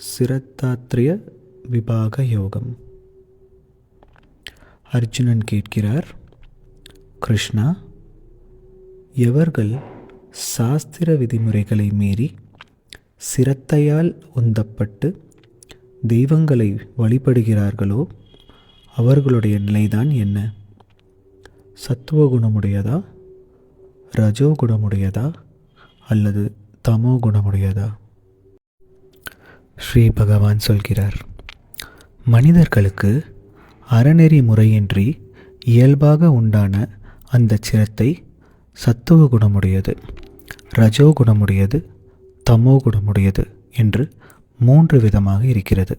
சிரத்தாத்ரிய விபாக யோகம். அர்ஜுனன் கேட்கிறார் கிருஷ்ணா எவர்கள் சாஸ்திர விதிமுறைகளை மீறி சிரத்தையால் உந்தப்பட்டு தெய்வங்களை வழிபடுகிறார்களோ அவர்களுடைய நிலைதான் என்ன? சத்துவகுணமுடையதா குணமுடையதா ரஜோ குணமுடையதா அல்லது தமோ குணமுடையதா ஸ்ரீ பகவான் சொல்கிறார். மனிதர்களுக்கு அறநெறி முறையின்றி இயல்பாக உண்டான அந்த சிரத்தை சத்துவ குணமுடையது ரஜோ குணமுடையது தமோ குணமுடையது என்று மூன்று விதமாக இருக்கிறது.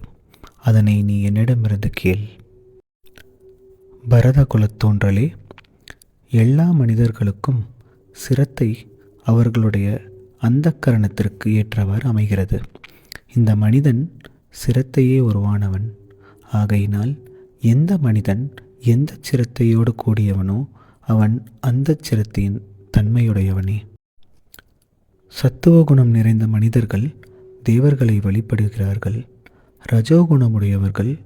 அதனை நீ என்னிடமிருந்து கேள். பரத குலத்தோன்றலே எல்லா மனிதர்களுக்கும் சிரத்தை அவர்களுடைய அந்தக்கரணத்திற்கு ஏற்றவாறு அமைகிறது. இந்த மனிதன் சிரத்தையே உருவானவன். ஆகையினால் எந்த மனிதன் எந்த சிரத்தையோடு கூடியவனோ அவன் அந்த சிரத்தையின் தன்மையுடையவனே. சத்துவ குணம் நிறைந்த மனிதர்கள் தேவர்களை வழிபடுகிறார்கள். ரஜோகுணமுடையவர்கள்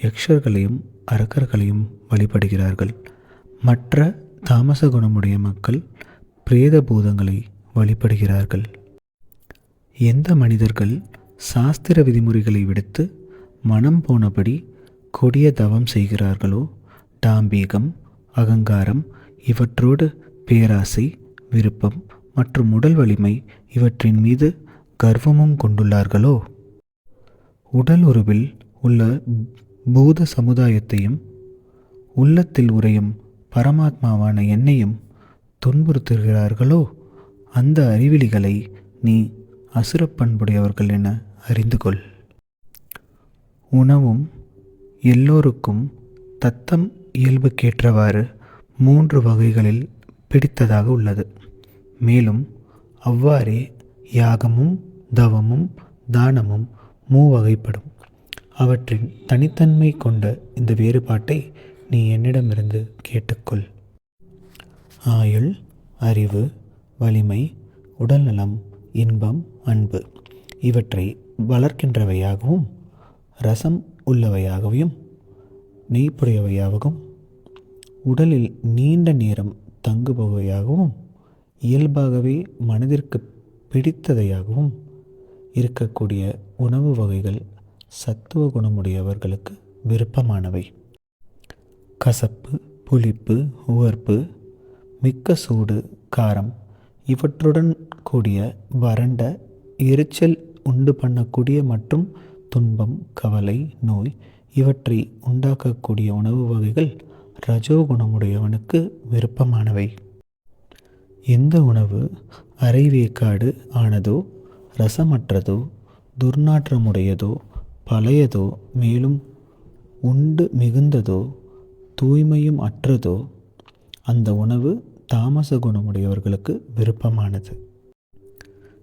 யக்ஷர்களையும் அரக்கர்களையும் வழிபடுகிறார்கள். மற்ற தாமச குணமுடைய மக்கள் பிரேத பூதங்களை வழிபடுகிறார்கள். எந்த மனிதர்கள் சாஸ்திர விதிமுறைகளை விடுத்து மனம் போனபடி கொடிய தவம் செய்கிறார்களோ? டாம்பீகம் அகங்காரம் இவற்றோடு பேராசை விருப்பம் மற்றும் உடல் வலிமை இவற்றின் மீது கர்வமும் கொண்டுள்ளார்களோ? உடல் உருவில் உள்ள பூத சமுதாயத்தையும் உள்ளத்தில் உறையும் பரமாத்மாவான என்னையும் துன்புறுத்துகிறார்களோ? அந்த அறிவிலிகளை நீ அசுரப்பண்புடையவர்கள் என அறிந்து கொள் உணவும் எல்லோருக்கும் தத்தம் இயல்புக்கேற்றவாறு மூன்று வகைகளில் பிடித்ததாக உள்ளது. மேலும் அவ்வாறே யாகமும் தவமும் தானமும் மூவகைப்படும் அவற்றின் தனித்தன்மை கொண்ட இந்த வேறுபாட்டை நீ என்னிடமிருந்து கேட்டுக்கொள். ஆயுள் அறிவு வலிமை உடல்நலம் இன்பம் அன்பு இவற்றை வளர்க்கின்றவையாகவும் ரசம் உள்ளவையாகவும் நெய்ப்புடையவையாகவும் உடலில் நீண்ட நேரம் தங்குபவையாகவும் இயல்பாகவே மனதிற்கு பிடித்ததையாகவும் இருக்கக்கூடிய உணவு வகைகள் சத்துவ குணமுடையவர்களுக்கு விருப்பமானவை. கசப்பு புளிப்பு உவர்ப்பு மிக்க சூடு காரம் இவற்றுடன் கூடிய வறண்ட எரிச்சல் உண்டு பண்ணக்கூடிய மற்றும் துன்பம் கவலை நோய் இவற்றை உண்டாக்கக்கூடிய உணவு வகைகள் ரஜோகுணமுடையவனுக்கு விருப்பமானவை. எந்த உணவு அரைவேக்காடு ஆனதோ ரசமற்றதோ துர்நாற்றமுடையதோ பழையதோ மேலும் உண்டு மிகுந்ததோ தூய்மையும் அற்றதோ அந்த உணவு தாமச குணமுடையவர்களுக்கு விருப்பமானது.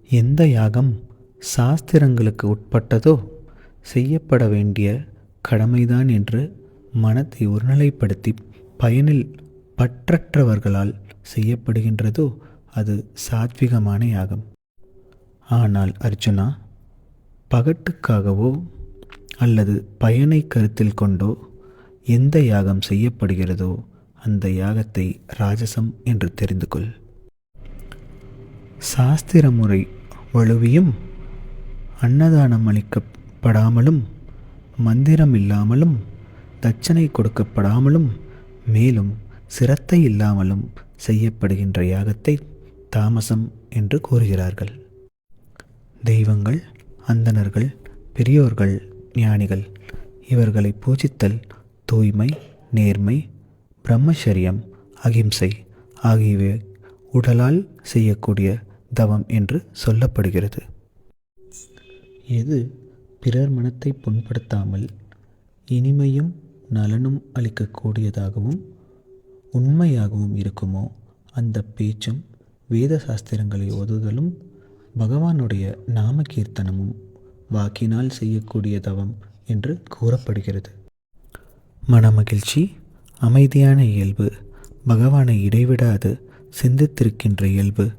எந்த யாகம் சாஸ்திரங்களுக்கு உட்பட்டதோ செய்யப்பட வேண்டிய கடமைதான் என்று மனத்தை ஒருநிலைப்படுத்தி பயனில் பற்றற்றவர்களால் செய்யப்படுகின்றதோ அது சாத்விகமான யாகம் ஆனால் அர்ஜுனா பகட்டுக்காகவோ அல்லது பயனை கருத்தில் கொண்டோ எந்த யாகம் செய்யப்படுகிறதோ அந்த யாகத்தை ராஜசம் என்று தெரிந்து கொள் சாஸ்திர முறை வலுவியும் அன்னதானம் அளிக்கப்படாமலும் மந்திரம் இல்லாமலும் தட்சணை கொடுக்கப்படாமலும் மேலும் சிரத்தை இல்லாமலும் செய்யப்படுகின்ற யாகத்தை தாமசம் என்று கூறுகிறார்கள். தெய்வங்கள் அந்தணர்கள் பெரியோர்கள் ஞானிகள் இவர்களை பூஜித்தல் தூய்மை நேர்மை பிரம்மச்சரியம் அகிம்சை ஆகியவை உடலால் செய்யக்கூடிய தவம் என்று சொல்லப்படுகிறது. எது பிறர் மனத்தை புண்படுத்தாமல் இனிமையும் நலனும் அளிக்கக்கூடியதாகவும் உண்மையாகவும் இருக்குமோ? அந்த பேச்சும் வேத சாஸ்திரங்களை ஓதுதலும் பகவானுடைய நாம கீர்த்தனமும் வாக்கினால் செய்யக்கூடிய தவம் என்று கூறப்படுகிறது. மனமகிழ்ச்சி அமைதியான இயல்பு பகவானை இடைவிடாது சிந்தித்திருக்கின்ற இயல்பு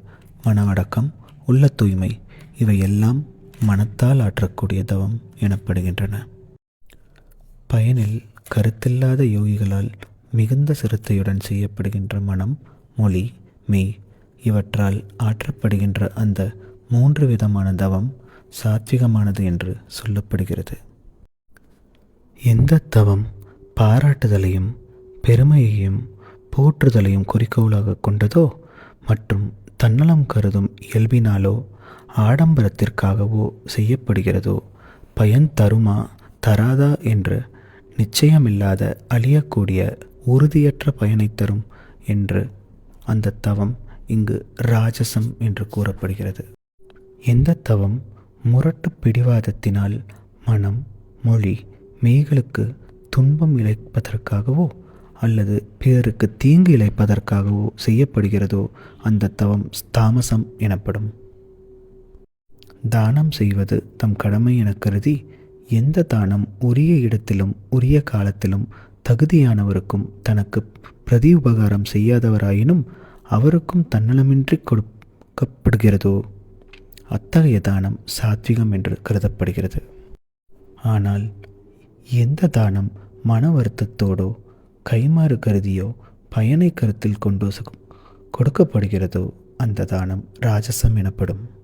மனவடக்கம் உள்ள தூய்மை இவையெல்லாம் மனத்தால் ஆற்றக்கூடிய தவம் எனப்படுகின்றன. பயனில் கருத்தில்லாத யோகிகளால் மிகுந்த சிரத்தையுடன் செய்யப்படுகின்ற மனம் மொழி மெய் இவற்றால் ஆற்றப்படுகின்ற அந்த மூன்று விதமான தவம் சாத்விகமானது என்று சொல்லப்படுகிறது. எந்த தவம் பாராட்டுதலையும் பெருமையையும் போற்றுதலையும் குறிக்கோளாக கொண்டதோ மற்றும் தன்னலம் கருதும் இயல்பினாலோ ஆடம்பரத்திற்காகவோ செய்யப்படுகிறதோ பயன் தருமா? தராதா? என்று நிச்சயமில்லாத அழியக்கூடிய உறுதியற்ற பயனை தரும் என்று அந்த தவம் இங்கு ராஜசம் என்று கூறப்படுகிறது. எந்த தவம் முரட்டு பிடிவாதத்தினால் மனம் மொழி மெய்களுக்கு துன்பம் இழைப்பதற்காகவோ அல்லது பிறருக்கு தீங்கு இழைப்பதற்காகவோ செய்யப்படுகிறதோ அந்த தவம் தாமசம் எனப்படும். தானம் செய்வது தம் கடமை என கருதி எந்த தானம் உரிய இடத்திலும் உரிய காலத்திலும் தகுதியானவருக்கும் தனக்கு பிரதி உபகாரம் செய்யாதவராயினும் அவருக்கும் தன்னலமின்றி கொடுக்கப்படுகிறதோ அத்தகைய தானம் சாத்விகம் என்று கருதப்படுகிறது. ஆனால் எந்த தானம் மன வருத்தத்தோடோ கைமாறு கருதியோ பயனை கருத்தில் கொண்டோ கொடுக்கப்படுகிறதோ அந்த தானம் ராஜசம் எனப்படும்.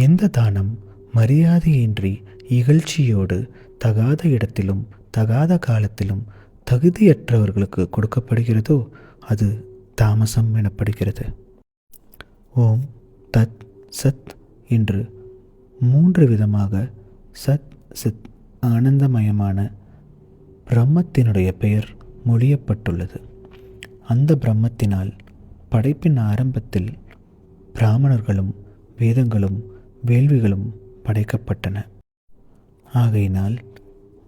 எந்த தானம் மரியாதையின்றி இகழ்ச்சியோடு தகாத இடத்திலும் தகாத காலத்திலும் தகுதியற்றவர்களுக்கு கொடுக்கப்படுகிறதோ அது தாமசம் எனப்படுகிறது. ஓம் தத் சத் என்று மூன்று விதமாக சத் சித் ஆனந்தமயமான பிரம்மத்தினுடைய பெயர் மொழியப்பட்டுள்ளது. அந்த பிரம்மத்தினால் படைப்பின் ஆரம்பத்தில் பிராமணர்களும் வேதங்களும் வேள்விகளும் படைக்கப்பட்டன. ஆகையினால்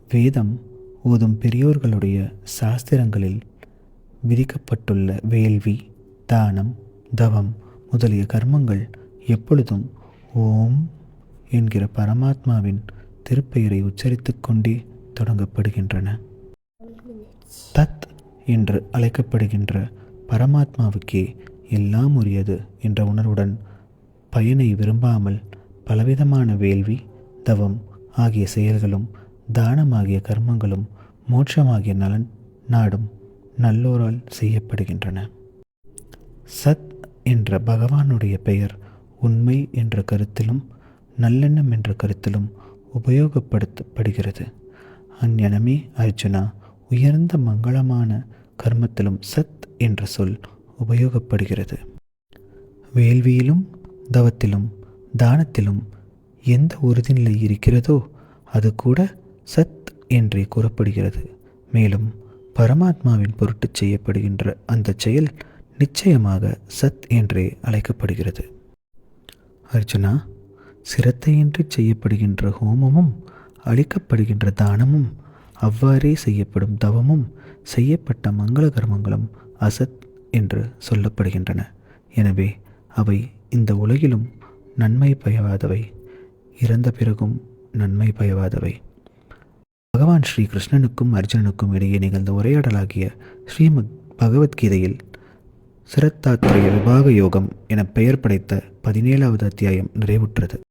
வேதம் ஓதும் பெரியோர்களுடைய சாஸ்திரங்களில் விதிக்கப்பட்டுள்ள வேள்வி தானம் தவம் முதலிய கர்மங்கள் எப்பொழுதும் ஓம் என்கிற பரமாத்மாவின் திருப்பெயரை உச்சரித்து கொண்டே தொடங்கப்படுகின்றன. தத் என்று அழைக்கப்படுகின்ற பரமாத்மாவுக்கே எல்லாம் உரியது என்ற உணர்வுடன் பயனை விரும்பாமல் பலவிதமான வேள்வி தவம் ஆகிய செயல்களும் தானமாகிய கர்மங்களும் மோட்சமாகிய நலன் நாடும் நல்லோரால் செய்யப்படுகின்றன. சத் என்ற பகவானுடைய பெயர் உண்மை என்ற கருத்திலும் நல்லெண்ணம் என்ற கருத்திலும் உபயோகப்படுத்தப்படுகிறது. அஞ்ஞனமே அர்ஜுனா உயர்ந்த மங்களமான கர்மத்திலும் சத் என்ற சொல் உபயோகப்படுகிறது. வேள்வியிலும் தவத்திலும் தானத்திலும் எந்த உறுதிநிலை இருக்கிறதோ அது கூட சத் என்றே கூறப்படுகிறது. மேலும் பரமாத்மாவின் பொருட்டு செய்யப்படுகின்ற அந்த செயல் நிச்சயமாக சத் என்றே அழைக்கப்படுகிறது. அர்ஜுனா சிரத்தையின்றி செய்யப்படுகின்ற ஹோமமும் அளிக்கப்படுகின்ற தானமும் அவ்வாறே செய்யப்படும் தவமும் செய்யப்பட்ட மங்கள கர்மங்களும் அசத் என்று சொல்லப்படுகின்றன. எனவே அவை இந்த உலகிலும் நன்மை பயவாதவை. இறந்த பிறகும் நன்மை பயவாதவை. பகவான் ஸ்ரீ கிருஷ்ணனுக்கும் அர்ஜுனனுக்கும் இடையே நிகழ்ந்த உரையாடலாகிய ஸ்ரீமத் பகவத்கீதையில் சிரத்தாத்திரைய விபாக யோகம் என பெயர் படைத்த பதினேழாவது அத்தியாயம் நிறைவுற்றது.